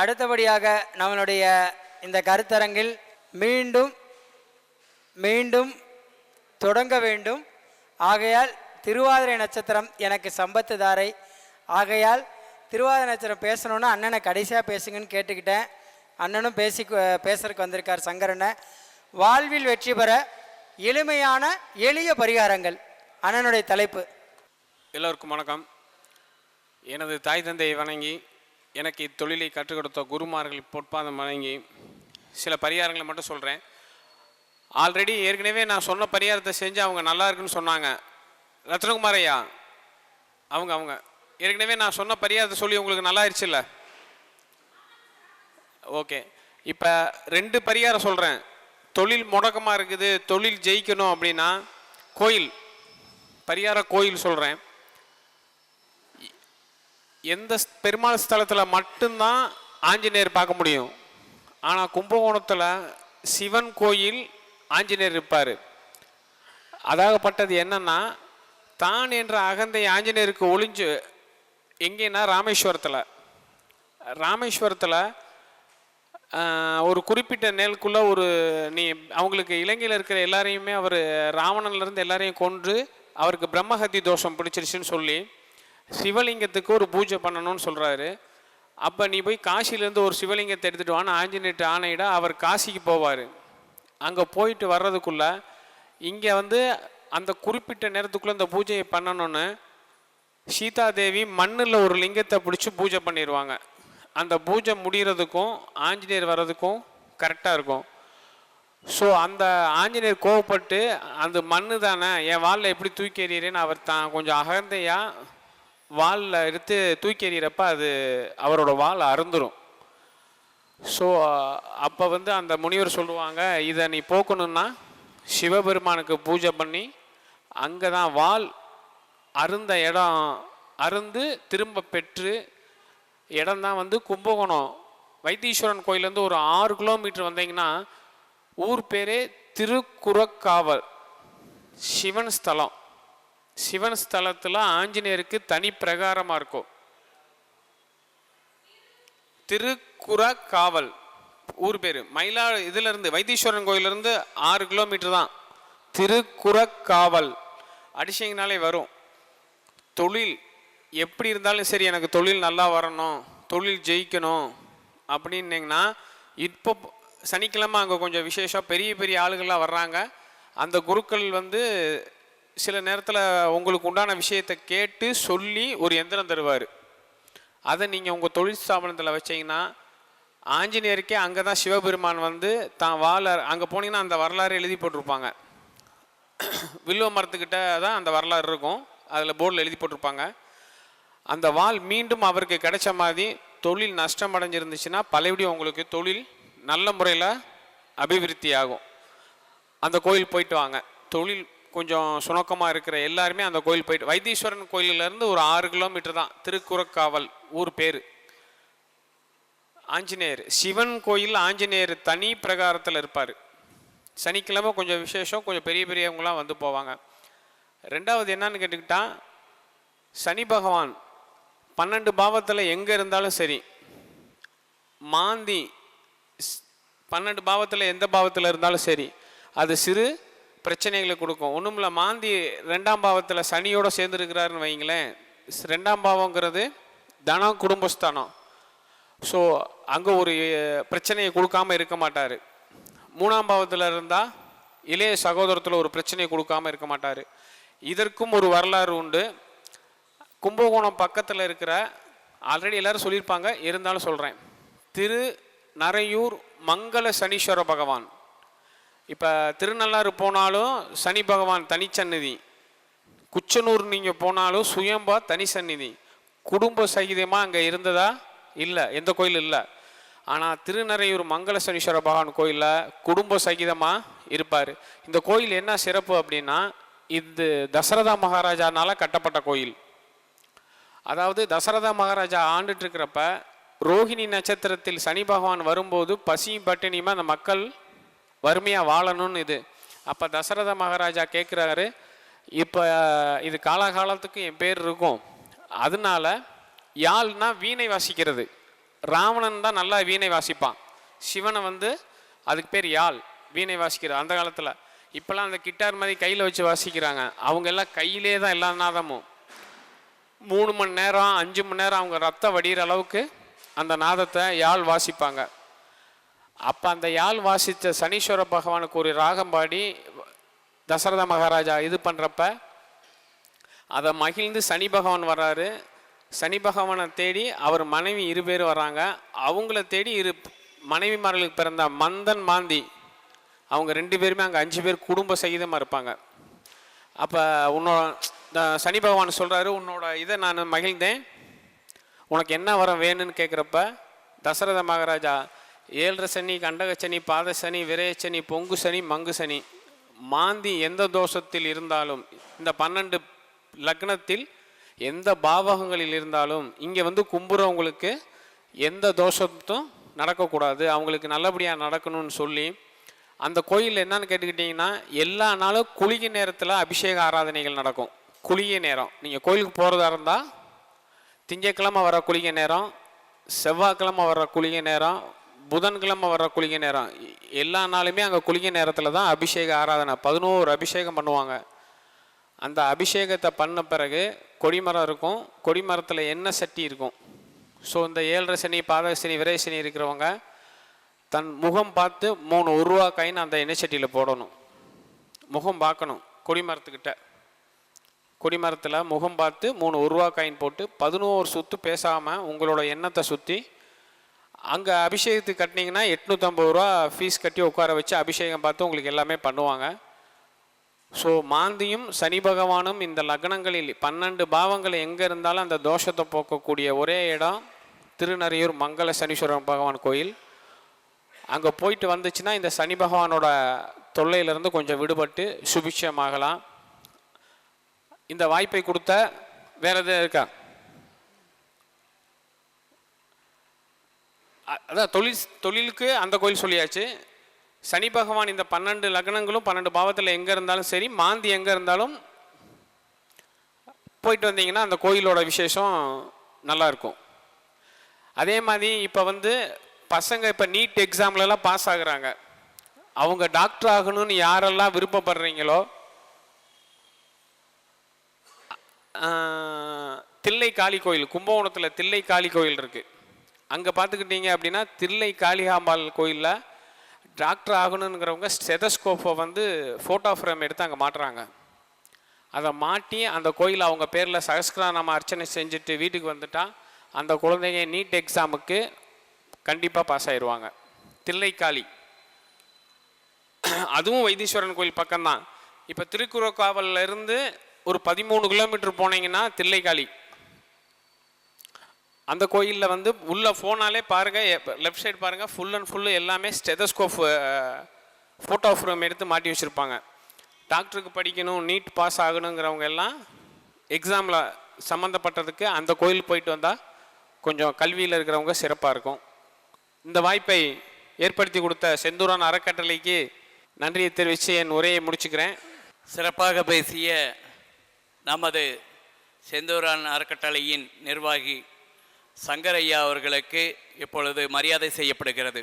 அடுத்தபடியாக நம்மளுடைய இந்த கருத்தரங்கில் மீண்டும் மீண்டும் தொடங்க வேண்டும். ஆகையால் திருவாதிரை நட்சத்திரம் எனக்கு சம்பத்துதாரை ஆகையால் திருவாதிரை நட்சத்திரம் பேசணும்னா அண்ணனை கடைசியாக பேசுங்கன்னு கேட்டுக்கிட்டேன். அண்ணனும் பேசி பேசுறதுக்கு வந்திருக்கார் சங்கரனை வாழ்வில் வெற்றி பெற எளிமையான எளிய பரிகாரங்கள். அண்ணனுடைய தலைப்பு. எல்லோருக்கும் வணக்கம். எனது தாய் தந்தையை வணங்கி எனக்கு இத்தொழிலை கற்றுக் கொடுத்த குருமார்கள் பொற்பாதம் வணங்கி சில பரிகாரங்களை மட்டும் சொல்கிறேன் ஆல்ரெடி ஏற்கனவே நான் சொன்ன பரிகாரத்தை செஞ்சு அவங்க நல்லா இருக்குன்னு சொன்னாங்க. ரத்னகுமார் ஐயா அவங்க அவங்க. ஏற்கனவே நான் சொன்ன பரிகாரத்தை சொல்லி உங்களுக்கு நல்லா ஆயிடுச்சுல்ல ஓகே இப்போ ரெண்டு பரிகாரம் சொல்கிறேன் தொழில் முடக்கமாக இருக்குது தொழில் ஜெயிக்கணும் அப்படின்னா கோயில் பரிகார கோயில் சொல்கிறேன் எந்த ஸ்- பெருமாள் ஸ்தலத்தில் மட்டும்தான் ஆஞ்சநேயர் பார்க்க முடியும். ஆனால் கும்பகோணத்தில் சிவன் கோயில் ஆஞ்சநேயர் இருப்பார். அதாகப்பட்டது என்னன்னா தான் என்ற அகந்தை ஆஞ்சநேயருக்கு ஒளிஞ்சு எங்கேன்னா ராமேஸ்வரத்தில். ராமேஸ்வரத்தில் ஒரு குறிப்பிட்ட நேலுக்குள்ள ஒரு நீ அவங்களுக்கு இலங்கையில் இருக்கிற எல்லாரையுமே அவர் ராவணன்லேருந்து எல்லாரையும் கொன்று அவருக்கு பிரம்மஹத்தி தோஷம் பிடிச்சிருச்சுன்னு சொல்லி சிவலிங்கத்துக்கு ஒரு பூஜை பண்ணணும்னு சொல்கிறாரு அப்போ நீ போய் காசிலேருந்து ஒரு சிவலிங்கத்தை எடுத்துகிட்டு வான்னு ஆஞ்சநேயர்ட்ட ஆணையிட அவர் காசிக்கு போவார். அங்கே போயிட்டு வர்றதுக்குள்ள இங்கே வந்து அந்த குறிப்பிட்ட நேரத்துக்குள்ளே இந்த பூஜையை பண்ணணும்னு சீதாதேவி மண்ணில் ஒரு லிங்கத்தை பிடிச்சி பூஜை பண்ணிடுவாங்க அந்த பூஜை முடிகிறதுக்கும் ஆஞ்சநேயர் வர்றதுக்கும் கரெக்டாக இருக்கும். ஸோ அந்த ஆஞ்சநேயர் கோவப்பட்டு அந்த மண்ணு தானே என் வாலில் எப்படி தூக்கி எறிகிறேன்னு அவர் தான் கொஞ்சம் அகந்தையாக வாலில் எடுத்து தூக்கி எறிகிறப்ப அது அவரோட வால் அருந்துரும் ஸோ அப்போ வந்து அந்த முனிவர் சொல்லுவாங்க இதை நீ போக்கணும்னா சிவபெருமானுக்கு பூஜை பண்ணி அங்கே தான் வால் அருந்த இடம் அருந்து திரும்ப பெற்று இடம் தான் வந்து கும்பகோணம். வைத்தீஸ்வரன் கோயிலேருந்து ஒரு ஆறு கிலோமீட்டர் வந்தீங்கன்னா ஊர் பேரே திருக்குறக்காவல் சிவன் ஸ்தலம். சிவன் ஸ்தலத்தில் ஆஞ்சநேயருக்கு தனி பிரகாரமாக இருக்கும். திருக்குறக்காவல் ஊர் பேர். மயிலா இதிலிருந்து வைத்தீஸ்வரன் கோயிலிருந்து ஆறு கிலோமீட்டர் தான். திருக்குறக்காவல் அடிச்சிங்கனாலே வரும். தொழில் எப்படி இருந்தாலும் சரி எனக்கு தொழில் நல்லா வரணும் தொழில் ஜெயிக்கணும் அப்படின்னீங்கன்னா இப்போ சனிக்கிழமை அங்கே கொஞ்சம் விசேஷம் பெரிய பெரிய ஆளுகள்லாம் வர்றாங்க. அந்த குருக்கள் வந்து சில நேரத்தில் உங்களுக்கு உண்டான விஷயத்தை கேட்டு சொல்லி ஒரு எந்திரம் தருவார். அதை நீங்கள் உங்கள் தொழில் ஸ்தாபனத்தில் வச்சிங்கன்னா ஆஞ்சநேயருக்கே அங்கே தான் சிவபெருமான் வந்து தான் வாழ அங்கே போனீங்கன்னா அந்த வரலாறு எழுதி போட்டிருப்பாங்க. வில்லுவ மரத்துக்கிட்ட தான் அந்த வரலாறு இருக்கும். அதில் போர்டில் எழுதி போட்டிருப்பாங்க. அந்த வாள் மீண்டும் அவருக்கு கிடைச்ச மாதிரி தொழில் நஷ்டம் அடைஞ்சிருந்துச்சுன்னா பழையபடியும் உங்களுக்கு தொழில் நல்ல முறையில் அபிவிருத்தி ஆகும் அந்த கோயில் போயிட்டு வாங்க. தொழில் கொஞ்சம் சுணக்கமாக இருக்கிற எல்லாருமே அந்த கோயில் போயிட்டு வைத்தீஸ்வரன் கோயிலிலேருந்து ஒரு ஆறு கிலோமீட்டர் தான் திருக்குறக்காவல் ஊர் பேர். ஆஞ்சநேயர் சிவன் கோயில் ஆஞ்சநேயர் தனி பிரகாரத்தில் இருப்பார். சனிக்கிழமை கொஞ்சம் விசேஷம் கொஞ்சம் பெரிய பெரியவங்களாம் வந்து போவாங்க. ரெண்டாவது என்னன்னு கேட்டுக்கிட்டால் சனி பகவான் பன்னெண்டு பாவத்தில் எங்கே இருந்தாலும் சரி மாந்தி பன்னெண்டு பாவத்தில் எந்த பாவத்தில் இருந்தாலும் சரி அது சிறு பிரச்சனைகளை கொடுக்கும். ஒன்றும் இல்லை மாந்தி ரெண்டாம் பாவத்தில் சனியோடு சேர்ந்துருக்கிறாருன்னு வைங்களேன் ரெண்டாம் பாவங்கிறது தனம் குடும்பஸ்தானம். ஸோ அங்கே ஒரு பிரச்சனையை கொடுக்காம இருக்க மாட்டார். மூணாம் பாவத்தில் இருந்தால் இளைய சகோதரத்தில் ஒரு பிரச்சனையை கொடுக்காம இருக்க மாட்டார். இதற்கும் ஒரு வரலாறு உண்டு. கும்பகோணம் பக்கத்தில் இருக்கிற ஆல்ரெடி எல்லாரும் சொல்லியிருப்பாங்க இருந்தாலும் சொல்கிறேன் திரு நரையூர் மங்கள சனீஸ்வர பகவான். இப்போ திருநள்ளாறு போனாலும் சனி பகவான் தனிச்சந்நிதி. குச்சனூர் நீங்கள் போனாலும் சுயம்பா தனி சந்நிதி குடும்ப சகிதமாக அங்கே இருந்ததா? இல்லை எந்த கோயில் இல்லை. ஆனால் திருநறையூர் மங்கள சனீஸ்வர பகவான் கோயிலில் குடும்ப சகிதமாக இருப்பார். இந்த கோயில் என்ன சிறப்பு அப்படின்னா இது தசரதா மகாராஜானால் கட்டப்பட்ட கோயில். அதாவது தசரதா மகாராஜா ஆண்டுட்டு இருக்கிறப்ப ரோஹிணி நட்சத்திரத்தில் சனி பகவான் வரும்போது பசியும் பட்டினியுமா அந்த மக்கள் வறுமையாக வாழணும்னு இது. அப்போ தசரத மகாராஜா கேட்குறாரு இப்போ இது காலாகாலத்துக்கு என் பேர் இருக்கும். அதனால யாழ்னா வீணை வாசிக்கிறது. ராவணன் தான் நல்லா வீணை வாசிப்பான். சிவனை வந்து அதுக்கு பேர் யாழ் வீணை வாசிக்கிறது அந்த காலத்தில். இப்போல்லாம் அந்த கிட்டார் மாதிரி கையில் வச்சு வாசிக்கிறாங்க. அவங்க எல்லாம் கையிலே தான் எல்லா நாதமும். மூணு மணி நேரம் அஞ்சு மணி நேரம் அவங்க ரத்தம் வடிகிற அளவுக்கு அந்த நாதத்தை யாழ் வாசிப்பாங்க. அப்போ அந்த யாழ் வாசித்த சனீஸ்வர பகவானுக்கு ஒரு ராகம் பாடி தசரத மகாராஜா இது பண்ணுறப்ப அதை மகிழ்ந்து சனி பகவான் வர்றாரு. சனி பகவானை தேடி அவர் மனைவி இரு பேர் வர்றாங்க. அவங்கள தேடி இரு மனைவிமார்களுக்கு பிறந்த மந்தன் மாந்தி அவங்க ரெண்டு பேருமே அங்கே அஞ்சு பேர் குடும்ப சகிதமாக இருப்பாங்க. அப்போ உன்னோட சனி பகவான் சொல்கிறாரு உன்னோட இதை நான் மகிழ்ந்தேன். உனக்கு என்ன வரம் வேணும்னு கேட்குறப்ப தசரத மகாராஜா ஏழரை சனி கண்டக சனி பாத சனி விரய சனி பொங்கு சனி மங்கு சனி. மாந்தி எந்த தோஷத்தில் இருந்தாலும் இந்த பன்னெண்டு லக்னத்தில் எந்த பாவகங்களில் இருந்தாலும் இங்கே வந்து கும்புறவங்களுக்கு எந்த தோஷத்தும் நடக்கக்கூடாது. அவங்களுக்கு நல்லபடியாக நடக்கணும்னு சொல்லி அந்த கோயில் என்னன்னு கேட்டுக்கிட்டிங்கன்னா எல்லா நாளும் குளிகை நேரத்தில் அபிஷேக ஆராதனைகள் நடக்கும். குளிகை நேரம். நீங்கள் கோயிலுக்கு போகிறதா இருந்தால் திங்கட்கிழமை வர குளிகை நேரம் செவ்வாய்க்கிழமை வர குளிகை நேரம் புதன்கிழமை வர குளிகை நேரம். எல்லா நாளுமே அங்கே குளிகை நேரத்தில் தான் அபிஷேக ஆராதனை பதினோரு அபிஷேகம் பண்ணுவாங்க. அந்த அபிஷேகத்தை பண்ண பிறகு கொடிமரம் இருக்கும். கொடிமரத்தில் எண்ணெய் சட்டி இருக்கும். ஸோ இந்த ஏழரை சனி பாதக சனி விரை சனி இருக்கிறவங்க தன் முகம் பார்த்து மூணு உருவா கைன்னு காயின் அந்த எண்ணெய் சட்டியில் போடணும். முகம் பார்க்கணும் கொடிமரத்துக்கிட்ட கொடிமரத்தில் முகம் பார்த்து மூணு உருவா காயின் போட்டு பதினோரு சுற்று பேசாமல் உங்களோட எண்ணத்தை சுற்றி அங்கே அபிஷேகத்துக்கு கட்டினீங்கன்னா எட்நூற்றம்பது ரூபா ஃபீஸ் கட்டி உட்கார வச்சு அபிஷேகம் பார்த்து உங்களுக்கு எல்லாமே பண்ணுவாங்க. ஸோ மாந்தியும் சனி பகவானும் இந்த லக்னங்களில் பன்னெண்டு பாவங்கள் எங்கே இருந்தாலும் அந்த தோஷத்தை போக்கக்கூடிய ஒரே இடம் திருநறையூர் மங்கள சனீஸ்வரன் பகவான் கோயில். அங்கே போயிட்டு வந்துச்சுன்னா இந்த சனி பகவானோட தொல்லையிலேருந்து கொஞ்சம் விடுபட்டு சுபிட்சமாகலாம். இந்த வாய்ப்பை கொடுத்த வேற எதுவும் இருக்கா? அதான் தொழில் தொழிலுக்கு அந்த கோயில் சொல்லியாச்சு. சனி பகவான் இந்த பன்னெண்டு லக்னங்களும் பன்னெண்டு பாவத்தில் எங்கே இருந்தாலும் சரி மாந்தி எங்கே இருந்தாலும் போயிட்டு வந்தீங்கன்னா அந்த கோயிலோட விசேஷம் நல்லாயிருக்கும். அதே மாதிரி இப்போ வந்து பசங்க இப்போ நீட் எக்ஸாம்லலாம் பாஸ் ஆகுறாங்க. அவங்க டாக்டர் ஆகணும்னு யாரெல்லாம் விருப்பப்படுறீங்களோ தில்லை காளி கோயில் கும்பகோணத்தில் தில்லை காளி கோயில் இருக்குது அங்கே பார்த்துக்கிட்டீங்க அப்படின்னா தில்லை காளிகாம்பாள் கோயிலில் டாக்டர் ஆகணுங்கிறவங்க ஸ்டெதஸ்கோப்பை வந்து ஃபோட்டோ ஃப்ரேம் எடுத்து அங்கே மாட்டுறாங்க. அதை மாட்டி அந்த கோயில் அவங்க பேரில் சகஸ்கரநாம அர்ச்சனை செஞ்சுட்டு வீட்டுக்கு வந்துட்டால் அந்த குழந்தைங்க நீட் எக்ஸாமுக்கு கண்டிப்பாக பாஸ் ஆயிடுவாங்க. தில்லைக்காளி அதுவும் வைத்தீஸ்வரன் கோயில் பக்கம்தான். இப்போ திருக்குறக்காவல்ல இருந்து ஒரு பதிமூணு கிலோமீட்டர் போனீங்கன்னா தில்லைக்காளி அந்த கோயிலில் வந்து உள்ளே போனாலே பாருங்க லெஃப்ட் சைடு பாருங்கள் ஃபுல் அண்ட் ஃபுல்லு எல்லாமே ஸ்டெதஸ்கோப் ஃபோட்டோ ஃப்ரேம் எடுத்து மாட்டி வச்சுருப்பாங்க. டாக்டருக்கு படிக்கணும் நீட் பாஸ் ஆகணுங்கிறவங்க எல்லாம் எக்ஸாமில் சம்மந்தப்பட்டதுக்கு அந்த கோயில் போயிட்டு வந்தால் கொஞ்சம் கல்வியில் இருக்கிறவங்க சிறப்பாக இருக்கும். இந்த வாய்ப்பை ஏற்படுத்தி கொடுத்த செந்தூரான் அறக்கட்டளைக்கு நன்றியை தெரிவித்து என் உரையை முடிச்சுக்கிறேன். சிறப்பாக பேசிய நமது செந்தூரான் அறக்கட்டளையின் நிர்வாகி சங்கரையா அவர்களுக்கு இப்பொழுது மரியாதை செய்யப்படுகிறது.